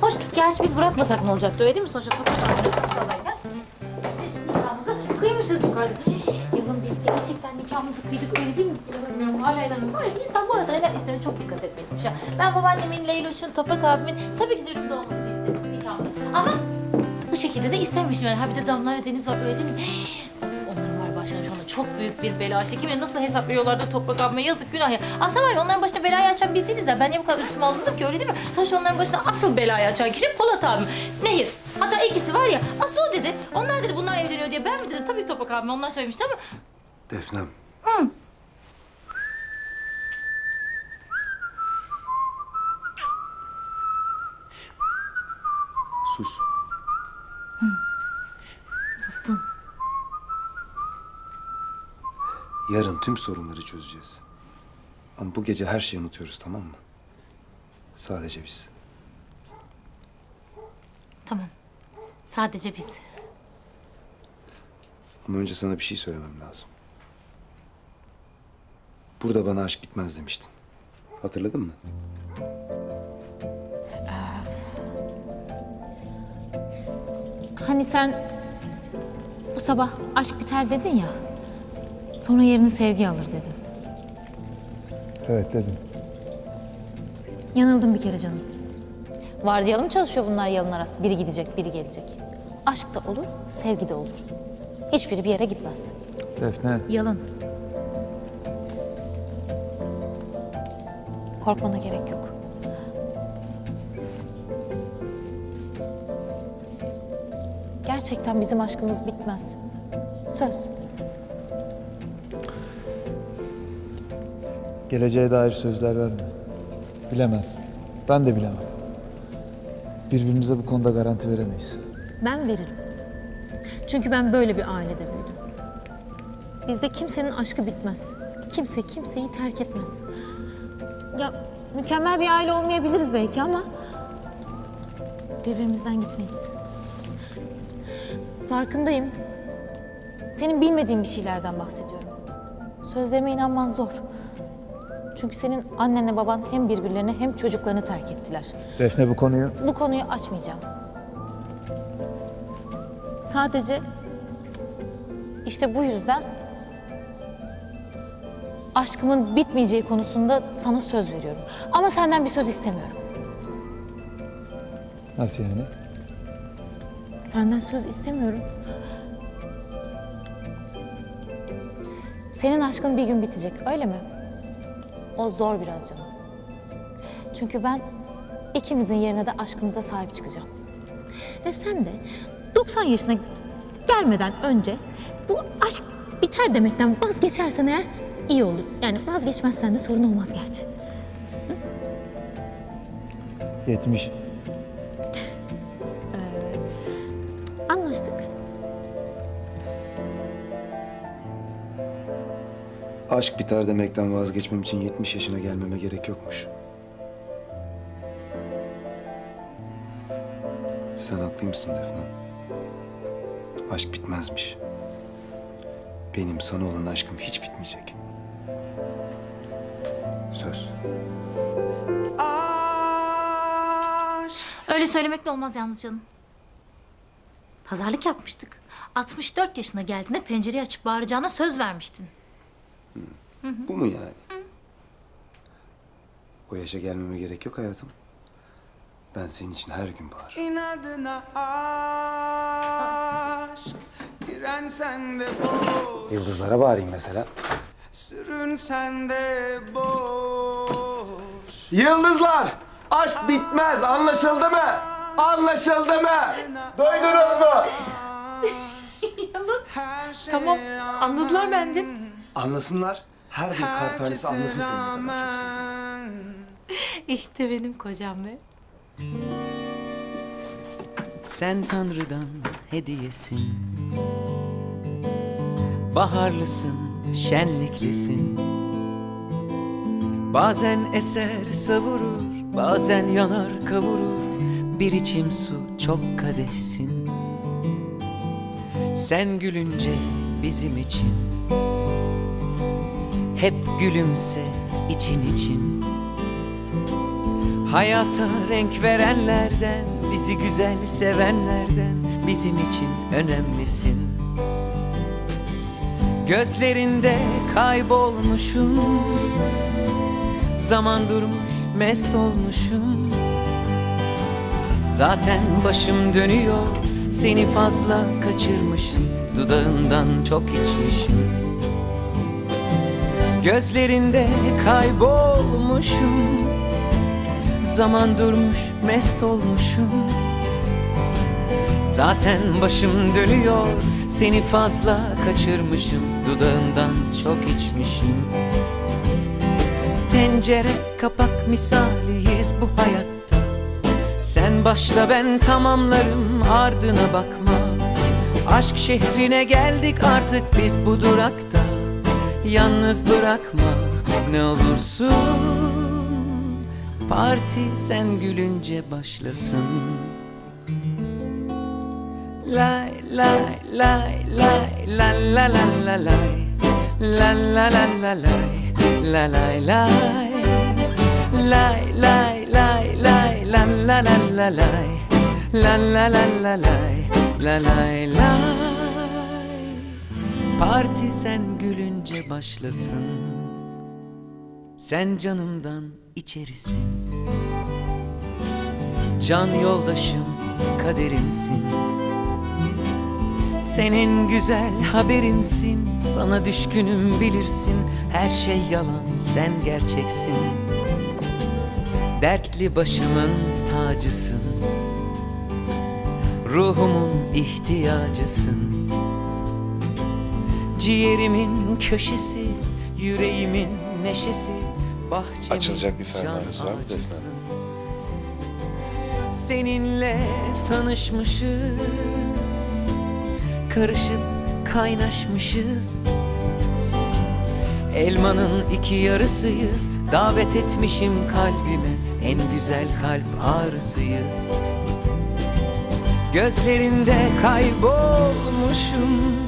Hoş, gerçi biz bırakmasak ne olacaktı öyle değil mi? Sonuçta sokak biz nikahımızı kıymışız yukarıda. Yılın biz gerçekten nikahımızı kıydık öyle değil mi? İnanamıyorum, hala inanamıyorum. Var insan bu arada helal çok dikkat etmeliymiş ya. Ben babaannemin, Leyloş'un, Toprak abimin tabii ki düğünümde olmasını istemiştim nikahımda. Ama bu şekilde de istememişim yani. Ha bir de damlar deniz var öyle değil mi? Başına şu anda çok büyük bir bela. İşte kimine nasıl hesap veriyorlar da toprak abime yazık günah ya. Aslında var ya onların başına belayı açan biz değiliz ya. Ben niye bu kadar üstüme alındım ki öyle değil mi? Sonuçta onların başına asıl belayı açan kişi Polat abim. Nehir. Hatta ikisi var ya asıl o dedi. Onlar dedi bunlar evleniyor diye. Ben mi dedim? Tabii ki toprak abime onlar söylemişti ama. Defnem. Hı. Sus. Sustum. Yarın tüm sorunları çözeceğiz. Ama bu gece her şeyi unutuyoruz tamam mı? Sadece biz. Tamam. Sadece biz. Ama önce sana bir şey söylemem lazım. Burada bana aşk bitmez demiştin. Hatırladın mı? Hani sen bu sabah aşk biter dedin ya. Sonra yerini sevgi alır dedin. Evet dedim. Yanıldım bir kere canım. Vardiyalı mı çalışıyor bunlar yalın arası? Biri gidecek, biri gelecek. Aşk da olur, sevgi de olur. Hiçbiri bir yere gitmez. Defne. Yalın. Korkmana gerek yok. Gerçekten bizim aşkımız bitmez. Söz. Geleceğe dair sözler verme. Bilemezsin. Ben de bilemem. Birbirimize bu konuda garanti veremeyiz. Ben veririm. Çünkü ben böyle bir ailede büyüdüm. Bizde kimsenin aşkı bitmez. Kimse kimseyi terk etmez. Ya mükemmel bir aile olmayabiliriz belki ama birbirimizden gitmeyiz. Farkındayım. Senin bilmediğin bir şeylerden bahsediyorum. Sözlerime inanman zor. Çünkü senin annenle baban hem birbirlerini hem çocuklarını terk ettiler. Defne bu konuyu... Bu konuyu açmayacağım. Sadece işte bu yüzden aşkımın bitmeyeceği konusunda sana söz veriyorum. Ama senden bir söz istemiyorum. Nasıl yani? Senden söz istemiyorum. Senin aşkın bir gün bitecek, öyle mi? O zor biraz canım. Çünkü ben ikimizin yerine de aşkımıza sahip çıkacağım. Ve sen de 90 yaşına gelmeden önce bu aşk biter demekten vazgeçersen eğer iyi olur. Yani vazgeçmezsen de sorun olmaz gerçi. 70. Anlaştık. Aşk biter demekten vazgeçmem için 70 yaşına gelmeme gerek yokmuş. Sen haklıymışsın Defne. Aşk bitmezmiş. Benim sana olan aşkım hiç bitmeyecek. Söz. Öyle söylemek de olmaz yalnız canım. Pazarlık yapmıştık. 64 yaşına geldiğinde pencereyi açıp bağıracağına söz vermiştin. Bu mu yani? O yaşa gelmeme gerek yok hayatım. Ben senin için her gün bağırırım. İnadına aşk Giren sende boş Yıldızlara bağırayım mesela. Sürün sende boş Yıldızlar, aşk bitmez. Anlaşıldı mı? Anlaşıldı mı? Duydunuz mu? Şeye Tamam, anladılar bence. Anlasınlar. Her bir kar tanesi anlasın seni ne kadar çok sevdiğimi. İşte benim kocam be. Sen Tanrı'dan hediyesin Baharlısın, şenliklisin Bazen eser savurur, bazen yanar kavurur Bir içim su çok kadehsin Sen gülünce bizim için Hep gülümse için için. Hayata renk verenlerden Bizi güzel sevenlerden Bizim için önemlisin. Gözlerinde kaybolmuşum Zaman durmuş mest olmuşum. Zaten başım dönüyor Seni fazla kaçırmışım Dudağından çok içmişim Gözlerinde kaybolmuşum. Zaman durmuş mest olmuşum. Zaten başım dönüyor Seni fazla kaçırmışım. Dudağından çok içmişim. Tencere kapak misaliyiz bu hayatta. Sen başla ben tamamlarım ardına bakma. Aşk şehrine geldik artık biz bu durakta Yalnız bırakma ne olursun Parti sen gülünce başlasın Lay lay lay lay la la la la lay La la la la lay La lay lay Lay lay lay lay la la la la lay La la la la lay La lay lay Parti sen gülünce başlasın. Sen canımdan içerisin. Can yoldaşım kaderimsin. Senin güzel haberinsin Sana düşkünüm bilirsin. Her şey yalan sen gerçeksin. Dertli başımın tacısın. Ruhumun ihtiyacısın Ciğerimin köşesi Yüreğimin neşesi Bahçemin Açılacak bir fermanınız var mı Defne. Seninle tanışmışız Karışıp kaynaşmışız. Elmanın iki yarısıyız Davet etmişim kalbime En güzel kalp ağrısıyız. Gözlerinde kaybolmuşum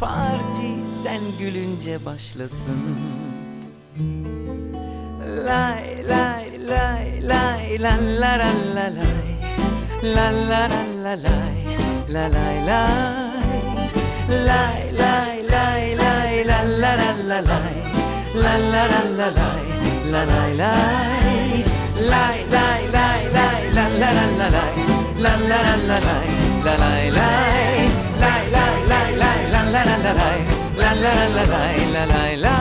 Parti sen gülünce başlasın Lay lay lay lay la la la la lay La la la la lay La lay lay Lay lay lay lay la la la la lay La la la la lay La lay lay Lay lay lay lay la la la la lay La la la la lay La lay lay la la la la lay La la la la La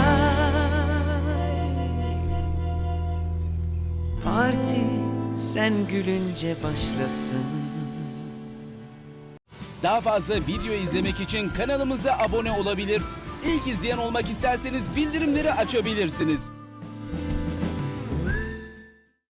Parti sen gülünce başlasın Daha fazla video izlemek için kanalımıza abone olabilir. İlk izleyen olmak isterseniz bildirimleri açabilirsiniz.